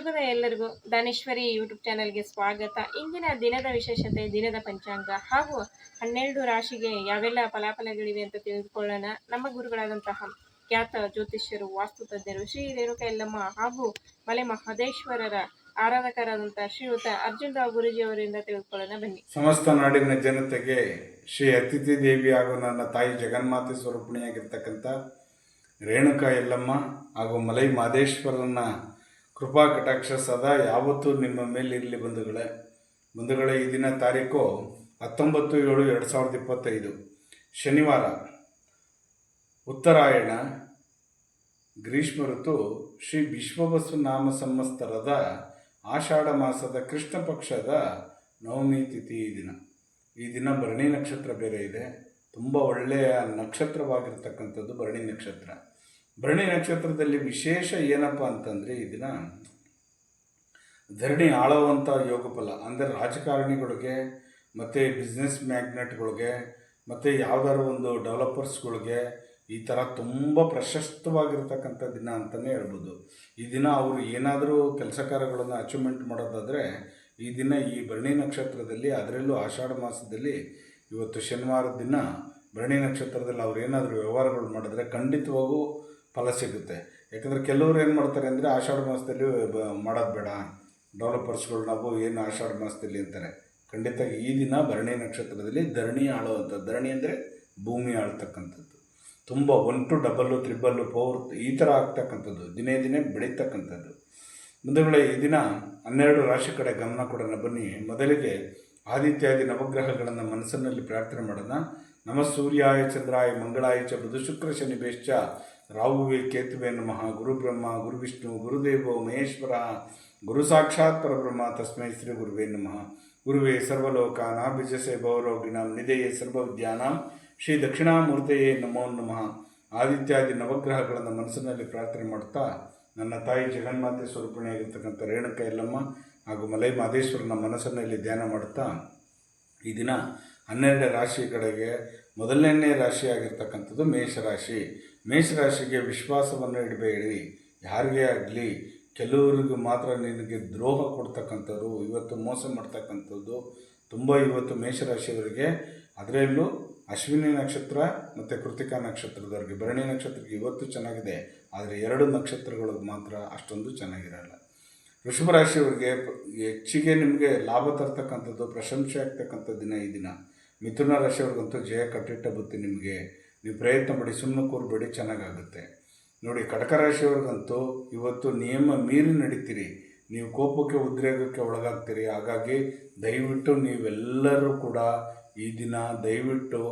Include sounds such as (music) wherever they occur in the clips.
ಎಲ್ಲರಿಗೂ ದಾನೇಶ್ವರಿ ಯೂಟ್ಯೂಬ್ ಚಾನೆಲ್ಗೆ ಸ್ವಾಗತ. ಇಂದಿನ ದಿನದ ವಿಶೇಷತೆ, ದಿನದ ಪಂಚಾಂಗ ಹಾಗೂ ಹನ್ನೆರಡು ರಾಶಿಗೆ ಯಾವೆಲ್ಲ ಫಲಾಫಲಗಳಿವೆ ಅಂತ ತಿಳಿದುಕೊಳ್ಳೋಣ. ನಮ್ಮ ಗುರುಗಳಾದಂತಹ ಖ್ಯಾತ ಜ್ಯೋತಿಷ್ಯರು, ವಾಸ್ತು ತಜ್ಞರು, ಶ್ರೀ ರೇಣುಕ ಯಲ್ಲಮ್ಮ ಹಾಗೂ ಮಲೆ ಮಹದೇಶ್ವರರ ಆರಾಧಕರಾದಂತಹ ಶ್ರೀಯುತ ಅರ್ಜುನ್ ರಾವ್ ಗುರುಜಿ ಅವರಿಂದ ತಿಳಿದುಕೊಳ್ಳೋಣ. ಬನ್ನಿ. ಸಮಸ್ತ ನಾಡಿನ ಜನತೆಗೆ ಶ್ರೀ ಅತಿಥಿ ದೇವಿ ಹಾಗೂ ನನ್ನ ತಾಯಿ ಜಗನ್ಮಾತೆ ಸ್ವರೂಪಿಣಿಯಾಗಿರ್ತಕ್ಕಂಥ ರೇಣುಕಾ ಯಲ್ಲಮ್ಮ ಹಾಗೂ ಮಲೈ ಮಾದೇಶ್ವರನ ಕೃಪಾ ಕಟಾಕ್ಷ ಸದಾ ಯಾವತ್ತೂ ನಿಮ್ಮ ಮೇಲಿರಲಿ ಬಂಧುಗಳೇ. ಬಂಧುಗಳೇ, ಈ ದಿನ ತಾರೀಕು ಹತ್ತೊಂಬತ್ತು ಏಳು ಎರಡು ಸಾವಿರದ ಇಪ್ಪತ್ತೈದು. ಶನಿವಾರ. ಉತ್ತರಾಯಣ. ಗ್ರೀಷ್ಮ ಋತು ಶ್ರೀ ವಿಶ್ವವಸು ನಾಮ ಸಂವತ್ಸರದ ಆಷಾಢ ಮಾಸದ ಕೃಷ್ಣ ಪಕ್ಷದ ನವಮಿ ತಿಥಿ ಈ ದಿನ. ಈ ದಿನ ಭರಣಿ ನಕ್ಷತ್ರ ಬೇರೆ ಇದೆ. ತುಂಬ ಒಳ್ಳೆಯ ನಕ್ಷತ್ರವಾಗಿರ್ತಕ್ಕಂಥದ್ದು ಭರಣಿ ನಕ್ಷತ್ರ. ಭರಣಿ ನಕ್ಷತ್ರದಲ್ಲಿ ವಿಶೇಷ ಏನಪ್ಪ ಅಂತಂದರೆ ಈ ದಿನ ಧರಣಿ ಆಳುವಂಥ ಯೋಗಫಲ, ಅಂದರೆ ರಾಜಕಾರಣಿಗಳಿಗೆ ಮತ್ತು ಬಿಸ್ನೆಸ್ ಮ್ಯಾಗ್ನೆಟ್ಗಳಿಗೆ ಮತ್ತು ಯಾವ್ದಾದ್ರು ಒಂದು ಡೆವಲಪರ್ಸ್ಗಳಿಗೆ ಈ ಥರ ತುಂಬ ಪ್ರಶಸ್ತವಾಗಿರ್ತಕ್ಕಂಥ ದಿನ ಅಂತಲೇ ಹೇಳ್ಬೋದು. ಈ ದಿನ ಅವರು ಏನಾದರೂ ಕೆಲಸ ಕಾರ್ಯಗಳನ್ನು ಅಚೀವ್ಮೆಂಟ್ ಮಾಡೋದಾದರೆ ಈ ದಿನ ಈ ಭರಣಿ ನಕ್ಷತ್ರದಲ್ಲಿ, ಅದರಲ್ಲೂ ಆಷಾಢ ಮಾಸದಲ್ಲಿ ಇವತ್ತು ಶನಿವಾರದ ದಿನ ಭರಣಿ ನಕ್ಷತ್ರದಲ್ಲಿ ಅವ್ರು ಏನಾದರೂ ವ್ಯವಹಾರಗಳು ಮಾಡಿದ್ರೆ ಖಂಡಿತವಾಗೂ ಫಲ ಸಿಗುತ್ತೆ. ಯಾಕಂದರೆ ಕೆಲವರು ಏನು ಮಾಡ್ತಾರೆ ಅಂದರೆ ಆಷಾಢ ಮಾಸದಲ್ಲಿ ಮಾಡೋದು ಬೇಡ. ಡೆವಲಪರ್ಸ್ಗಳು ನಾವು ಏನು ಆಷಾಢ ಮಾಸದಲ್ಲಿ ಅಂತಾರೆ, ಖಂಡಿತ ಈ ದಿನ ಭರಣಿ ನಕ್ಷತ್ರದಲ್ಲಿ ಧರಣಿ ಆಳುವಂಥದ್ದು. ಧರಣಿ ಅಂದರೆ ಭೂಮಿ ಆಳ್ತಕ್ಕಂಥದ್ದು. ತುಂಬ one two double, triple, four, ಈ ಥರ ಆಗ್ತಕ್ಕಂಥದ್ದು. ದಿನೇ ದಿನೇ ಬೆಳೀತಕ್ಕಂಥದ್ದು. ಮುಂದುಗಡೆ ಈ ದಿನ ಹನ್ನೆರಡು ರಾಶಿ ಕಡೆ ಗಮನ ಕೊಡೋಣ, ಬನ್ನಿ. ಮೊದಲಿಗೆ ಆದಿತ್ಯಾದಿ ನವಗ್ರಹಗಳನ್ನು ಮನಸ್ಸಿನಲ್ಲಿ ಪ್ರಾರ್ಥನೆ ಮಾಡೋಣ. ನಮ ಸೂರ್ಯಾಯ, ಚಂದ್ರಾಯ, ಮಂಗಳಾಯ ಚ, ಬುಧ ಶುಕ್ರ, ಶನಿ, ಬೇಶ್ಚ. ರಾಹುವೇ ಕೇತುವೆ ನಮಃ ಗುರುಬ್ರಹ್ಮ ಗುರುವಿಷ್ಣು ಗುರು ವಿಷ್ಣು ಗುರುದೇವೋ ಮಹೇಶ್ವರ, ಗುರು ಸಾಕ್ಷಾತ್ ಪರಬ್ರಹ್ಮ, ತಸ್ಮೈ ಶ್ರೀ ಗುರುವೇ ನಮಃ. ಗುರುವೇ ಸರ್ವಲೋಕಾನಾಭಿಜಸೆ ಭವರೋಗಿಣಾಂ ನಿಧೆಯೇ ಸರ್ವವಿದ್ಯಾನಾಂ ಶ್ರೀ ದಕ್ಷಿಣಾಮೂರ್ತೆಯೇ ನಮೋ ನಮಃ. ಆದಿತ್ಯಾದಿ ನವಗ್ರಹಗಳನ್ನು ಮನಸ್ಸಿನಲ್ಲಿ ಪ್ರಾರ್ಥನೆ ಮಾಡ್ತಾ ನನ್ನ ತಾಯಿ ಜಗನ್ಮಾತೆ ಸ್ವರೂಪಣೆಯಾಗಿರ್ತಕ್ಕಂಥ ರೇಣುಕ ಎಲ್ಲಮ್ಮ ಹಾಗೂ ಮಲೈ ಮಾದೇಶ್ವರನ ಮನಸ್ಸಿನಲ್ಲಿ ಧ್ಯಾನ ಮಾಡುತ್ತಾ ಈ ದಿನ ಹನ್ನೆರಡು ರಾಶಿ ಕಡೆಗೆ ಮೊದಲನೇ ರಾಶಿ ಆಗಿರ್ತಕ್ಕಂಥದ್ದು ಮೇಷರಾಶಿ. ಮೇಷರಾಶಿಗೆ ವಿಶ್ವಾಸವನ್ನು ಇಡಬೇಡಿ. ಯಾರಿಗೇ ಆಗಲಿ, ಕೆಲವರಿಗೂ ಮಾತ್ರ ನಿನಗೆ ದ್ರೋಹ ಕೊಡ್ತಕ್ಕಂಥದ್ದು, ಇವತ್ತು ಮೋಸ ಮಾಡ್ತಕ್ಕಂಥದ್ದು, ತುಂಬ ಇವತ್ತು ಮೇಷರಾಶಿಯವರಿಗೆ. ಅದರಲ್ಲೂ ಅಶ್ವಿನಿ ನಕ್ಷತ್ರ ಮತ್ತು ಕೃತಿಕಾ ನಕ್ಷತ್ರದವ್ರಿಗೆ. ಭರಣಿ ನಕ್ಷತ್ರಕ್ಕೆ ಇವತ್ತು ಚೆನ್ನಾಗಿದೆ, ಆದರೆ ಎರಡು ನಕ್ಷತ್ರಗಳು ಮಾತ್ರ ಅಷ್ಟೊಂದು ಚೆನ್ನಾಗಿರಲ್ಲ. ವೃಷಭ ರಾಶಿಯವರಿಗೆ ಹೆಚ್ಚಿಗೆ ನಿಮಗೆ ಲಾಭ ತರ್ತಕ್ಕಂಥದ್ದು, ಪ್ರಶಂಸೆ ಆಗ್ತಕ್ಕಂಥ ದಿನ ಈ ದಿನ. ಮಿಥುನ ರಾಶಿಯವ್ರಿಗಂತೂ ಜಯ ಕಟ್ಟಿಟ್ಟ ಬುತ್ತಿ ನಿಮಗೆ. ನೀವು ಪ್ರಯತ್ನ ಮಾಡಿ ಸುಮ್ಮನೆ ಕೂರಬೇಡಿ, ಚೆನ್ನಾಗಾಗುತ್ತೆ. ನೋಡಿ, ಕಟಕ ರಾಶಿಯವ್ರಿಗಂತೂ ಇವತ್ತು ನಿಯಮ ಮೀರಿ ನಡೀತೀರಿ. ನೀವು ಕೋಪಕ್ಕೆ ಉದ್ರೇಕಕ್ಕೆ ಒಳಗಾಗ್ತೀರಿ. ಹಾಗಾಗಿ ದಯವಿಟ್ಟು ನೀವೆಲ್ಲರೂ ಕೂಡ ಈ ದಿನ ದಯವಿಟ್ಟು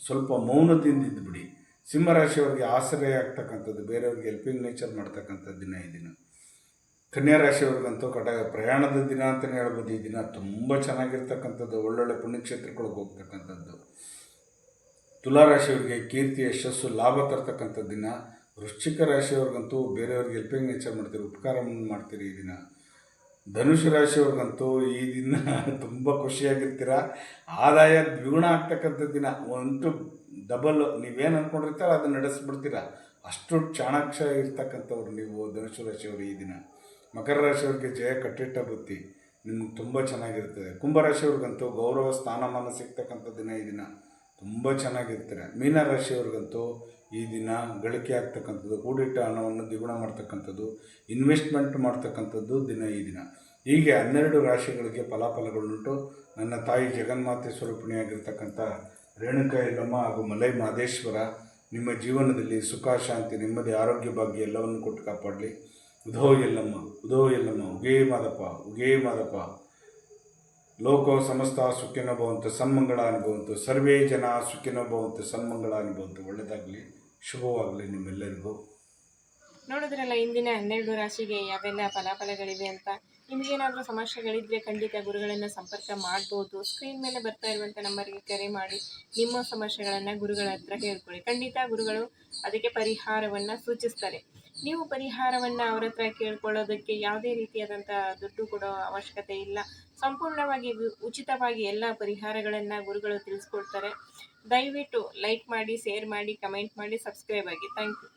ಸ್ವಲ್ಪ ಮೌನದಿಂದ ಇದ್ದುಬಿಡಿ ಸಿಂಹರಾಶಿಯವ್ರಿಗೆ ಆಸರೆ ಆಗ್ತಕ್ಕಂಥದ್ದು, ಬೇರೆಯವ್ರಿಗೆ ಹೆಲ್ಪಿಂಗ್ ನೇಚರ್ ಮಾಡ್ತಕ್ಕಂಥ ದಿನ ಈ ದಿನ. ಕನ್ಯಾ ರಾಶಿಯವ್ರಿಗಂತೂ ಕಟ ಪ್ರಯಾಣದ ದಿನ ಅಂತಲೇ ಹೇಳ್ಬೋದು, ಈ ದಿನ ತುಂಬ ಚೆನ್ನಾಗಿರ್ತಕ್ಕಂಥದ್ದು, ಒಳ್ಳೊಳ್ಳೆ ಪುಣ್ಯಕ್ಷೇತ್ರಗಳಿಗೆ ಹೋಗ್ತಕ್ಕಂಥದ್ದು. ತುಲಾರಾಶಿಯವರಿಗೆ ಕೀರ್ತಿ, ಯಶಸ್ಸು, ಲಾಭ ತರ್ತಕ್ಕಂಥ ದಿನ. ವೃಶ್ಚಿಕ ರಾಶಿಯವ್ರಿಗಂತೂ ಬೇರೆಯವ್ರಿಗೆ ಹೆಲ್ಪಿಂಗ್ ನೇಚರ್ ಮಾಡ್ತೀರಿ ಉಪಕಾರ ಮಾಡ್ತೀರಿ ಈ ದಿನ. ಧನುಷ್ ರಾಶಿಯವ್ರಿಗಂತೂ ಈ ದಿನ (laughs) ತುಂಬ ಖುಷಿಯಾಗಿರ್ತೀರ? ಆದಾಯ ದ್ವಿಗುಣ ಆಗ್ತಕ್ಕಂಥ ದಿನ. ಒಂದು ಡಬಲ್ ನೀವೇನು ಅಂದ್ಕೊಂಡಿರ್ತಾರೋ ಅದನ್ನು ನಡೆಸ್ಬಿಡ್ತೀರ? ಅಷ್ಟು ಚಾಣಾಕ್ಷ ಇರ್ತಕ್ಕಂಥವ್ರು ನೀವು ಧನುಷ್ ರಾಶಿಯವರು ಈ ದಿನ. ಮಕರ ರಾಶಿಯವ್ರಿಗೆ ಜಯ ಕಟ್ಟಿಟ್ಟ ಬುತ್ತಿ ನಿಮ್ಗೆ ತುಂಬ ಚೆನ್ನಾಗಿರ್ತದೆ. ಕುಂಭರಾಶಿಯವ್ರಿಗಂತೂ ಗೌರವ, ಸ್ಥಾನಮಾನ ಸಿಗ್ತಕ್ಕಂಥ ದಿನ ಈ ದಿನ ತುಂಬ ಚೆನ್ನಾಗಿರ್ತಾರೆ. ಮೀನರಾಶಿಯವ್ರಿಗಂತೂ ಈ ದಿನ ಗಳಿಕೆ ಆಗ್ತಕ್ಕಂಥದ್ದು, ಕೂಡಿಟ್ಟ ಹಣವನ್ನು ದ್ವಿಗುಣ ಮಾಡ್ತಕ್ಕಂಥದ್ದು, ಇನ್ವೆಸ್ಟ್ಮೆಂಟ್ ಮಾಡ್ತಕ್ಕಂಥದ್ದು ದಿನ ಈ ದಿನ. ಹೀಗೆ ಹನ್ನೆರಡು ರಾಶಿಗಳಿಗೆ ಫಲಾಫಲಗಳುಂಟು. ನನ್ನ ತಾಯಿ ಜಗನ್ಮಾತೆ ಸ್ವರೂಪಿಣಿಯಾಗಿರ್ತಕ್ಕಂಥ ರೇಣುಕಾ ಯಲ್ಲಮ್ಮ ಹಾಗೂ ಮಲೈ ಮಾದೇಶ್ವರ ನಿಮ್ಮ ಜೀವನದಲ್ಲಿ ಸುಖ, ಶಾಂತಿ, ನೆಮ್ಮದಿ, ಆರೋಗ್ಯ, ಭಾಗ್ಯ ಎಲ್ಲವನ್ನು ಕೊಟ್ಟು ಕಾಪಾಡಲಿ. ಉಧೋ ಎಲ್ಲಮ್ಮ ಉಧೋ ಎಲ್ಲಮ್ಮ ಉಗೇ ಮಾದಪ್ಪ ಉಗೇ ಮಾದಪ್ಪ ಲೋಕೋ ಸಮಸ್ತ ಸುಖಿನೋ ಸನ್ಮಂಗಳ ಅನುಭವಂತು ಸರ್ವೇ ಜನ ಸುಖಿನೋ ಭವಂತು ಸನ್ಮಂಗಳ ಅನುಭವಂತು ಒಳ್ಳೆಯದಾಗಲಿ ಶುಭವಾಗಲಿ ನಿಮ್ಮೆಲ್ಲರಿಗೂ. ನೋಡಿದ್ರಲ್ಲ, ಇಂದಿನ ಹನ್ನೆರಡು ರಾಶಿಗೆ ಯಾವೆಲ್ಲ ಫಲಾಫಲಗಳಿವೆ ಅಂತ? ನಿಮಗೇನಾದರೂ ಸಮಸ್ಯೆಗಳಿದ್ರೆ ಖಂಡಿತ ಗುರುಗಳನ್ನು ಸಂಪರ್ಕ ಮಾಡ್ಬೋದು. ಸ್ಕ್ರೀನ್ ಮೇಲೆ ಬರ್ತಾ ಇರುವಂಥ ನಂಬರ್ಗೆ ಕರೆ ಮಾಡಿ. ನಿಮ್ಮ ಸಮಸ್ಯೆಗಳನ್ನು ಗುರುಗಳ ಹತ್ರ ಹೇಳ್ಕೊಳ್ಳಿ. ಖಂಡಿತ ಗುರುಗಳು ಅದಕ್ಕೆ ಪರಿಹಾರವನ್ನು ಸೂಚಿಸ್ತಾರೆ. ನೀವು ಪರಿಹಾರವನ್ನು ಅವ್ರ ಹತ್ರ ಕೇಳ್ಕೊಳ್ಳೋದಕ್ಕೆ ಯಾವುದೇ ರೀತಿಯಾದಂಥ ದುಡ್ಡು ಕೊಡೋ ಅವಶ್ಯಕತೆ ಇಲ್ಲ. ಸಂಪೂರ್ಣವಾಗಿ ಉಚಿತವಾಗಿ ಎಲ್ಲ ಪರಿಹಾರಗಳನ್ನು ಗುರುಗಳು ತಿಳಿಸ್ಕೊಡ್ತಾರೆ. ದಯವಿಟ್ಟು ಲೈಕ್ ಮಾಡಿ ಶೇರ್ ಮಾಡಿ ಕಮೆಂಟ್ ಮಾಡಿ ಸಬ್ಸ್ಕ್ರೈಬ್ ಆಗಿ. Thank you